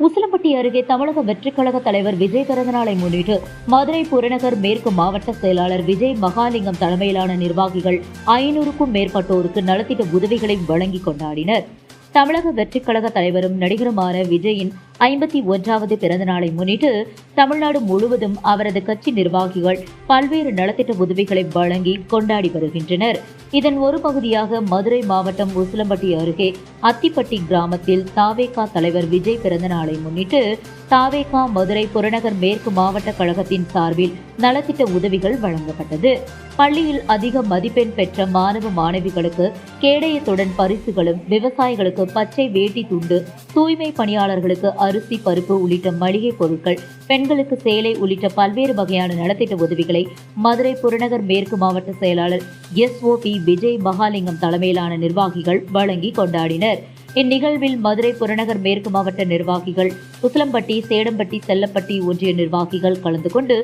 உசிலம்பட்டி அருகே தமிழக வெற்றிக்கழக தலைவர் விஜய் பிறந்தநாளை முன்னிட்டு மதுரை புறநகர் மேற்கு மாவட்ட செயலாளர் விஜய் மகாலிங்கம் தலைமையிலான நிர்வாகிகள் ஐநூறுக்கும் மேற்பட்டோருக்கு நலத்திட்ட உதவிகளை வழங்கி கொண்டாடினர். தமிழக வெற்றிக் கழக தலைவரும் நடிகருமான விஜயின் ஐம்பத்தி ஒன்றாவது பிறந்த நாளை முன்னிட்டு தமிழ்நாடு முழுவதும் அவரது கட்சி நிர்வாகிகள் பல்வேறு நலத்திட்ட உதவிகளை வழங்கி கொண்டாடி வருகின்றனர். இதன் ஒரு பகுதியாக மதுரை மாவட்டம் உசிலம்பட்டி அருகே அத்திப்பட்டி கிராமத்தில் தாவேகா தலைவர் விஜய் பிறந்த நாளை முன்னிட்டு தாவேகா மதுரை புறநகர் மேற்கு மாவட்ட கழகத்தின் சார்பில் நலத்திட்ட உதவிகள் வழங்கப்பட்டது. பள்ளியில் அதிக மதிப்பெண் பெற்ற மாணவ மாணவிகளுக்கு கேடயத்துடன் பரிசுகளும் விவசாயிகளுக்கு பச்சை வேட்டி துண்டு தூய்மை பணியாளர்களுக்கு அரிசி பருப்பு உள்ளிட்ட மளிகை பொருட்கள் பெண்களுக்கு சேலை உள்ளிட்ட பல்வேறு வகையான நலத்திட்ட உதவிகளை மதுரை புறநகர் மேற்கு மாவட்ட செயலாளர் S O P Vijay Mahalingam தலைமையிலான நிர்வாகிகள் வழங்கி கொண்டாடினர். இந்நிகழ்வில் மதுரை புறநகர் மேற்கு மாவட்ட நிர்வாகிகள் உசிலம்பட்டி சேடம்பட்டி செல்லப்பட்டி ஒன்றிய நிர்வாகிகள் கலந்து கொண்டு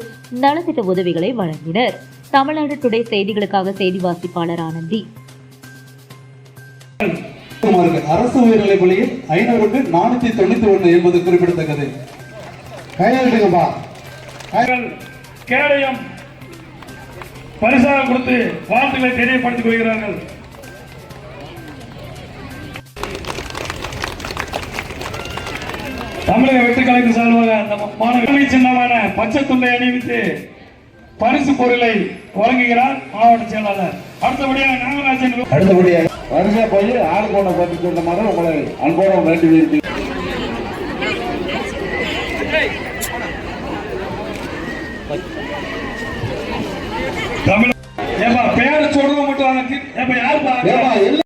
நலத்திட்ட உதவிகளை வழங்கினர். தமிழ்நாடு டுடே செய்திகளுக்காக செய்தி வாசிப்பாளர் ஆனந்தி அரசு உயர்நிலைப் பள்ளியில் ஐநூறுக்கு நானூத்தி தொண்ணூத்தி ஒண்ணு என்பது குறிப்பிடத்தக்கது. கையெழுத்துங்கப்பா கேடயம் பரிசாக கொடுத்து வாழ்த்துக்களை தெரியப்படுத்திக் கொள்கிறார்கள். தமிழக வெற்றி கலைக்கு சார்பாக அந்த மாணவ சின்னமான பச்சை துண்டை அணிவித்து பரிசு பொருளை வழங்குகிறார் மாவட்ட செயலாளர். அடுத்தபடியாக நாகராஜன். அடுத்தபடியாக வருஷ போய் ஆளுக்கு ஒண்ணு பற்றி சொன்ன மாதிரி உங்களை அன்போட வேண்டி தமிழ்